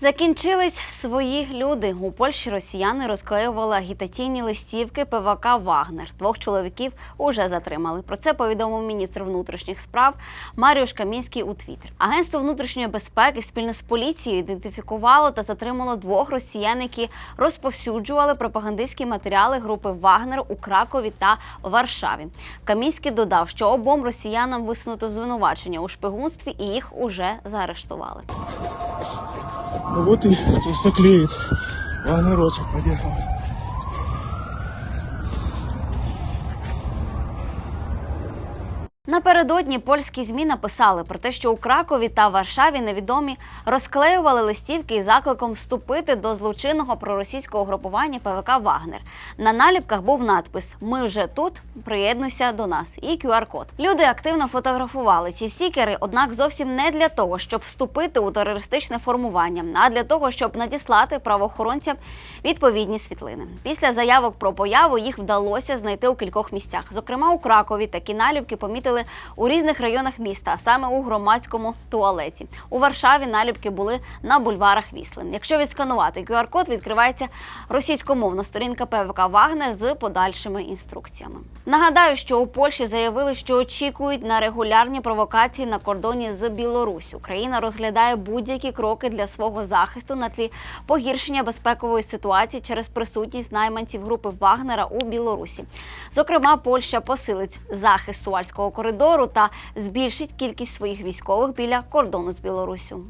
Закінчились свої люди. У Польщі росіяни розклеювали агітаційні листівки ПВК Вагнер. Двох чоловіків уже затримали. Про це повідомив міністр внутрішніх справ Маріуш Камінський у Твіттер. Агентство внутрішньої безпеки спільно з поліцією ідентифікувало та затримало двох росіян, які розповсюджували пропагандистські матеріали групи Вагнер у Кракові та Варшаві. Камінський додав, що обом росіянам висунуто звинувачення у шпигунстві і їх уже заарештували. Ну вот и просто клеит. народ подъехал. Напередодні польські змі написали про те, що у Кракові та Варшаві невідомі розклеювали листівки із закликом вступити до злочинного проросійського групування ПВК Вагнер. На наліпках був надпис Ми вже тут, приєднуйся до нас і QR-код. Люди активно фотографували ці стікери, однак зовсім не для того, щоб вступити у терористичне формування, а для того, щоб надіслати правоохоронцям відповідні світлини. Після заявок про появу їх вдалося знайти у кількох місцях. Зокрема, у Кракові такі наліпки помітили у різних районах міста, а саме у громадському туалеті. У Варшаві наліпки були на бульварах Вісли. Якщо відсканувати QR-код, відкривається російськомовна сторінка ПВК Вагнер з подальшими інструкціями. Нагадаю, що у Польщі заявили, що очікують на регулярні провокації на кордоні з Білорусь. Україна розглядає будь-які кроки для свого захисту на тлі погіршення безпекової ситуації через присутність найманців групи Вагнера у Білорусі. Зокрема, Польща посилить захист Суальського коридору та збільшить кількість своїх військових біля кордону з Білоруссю.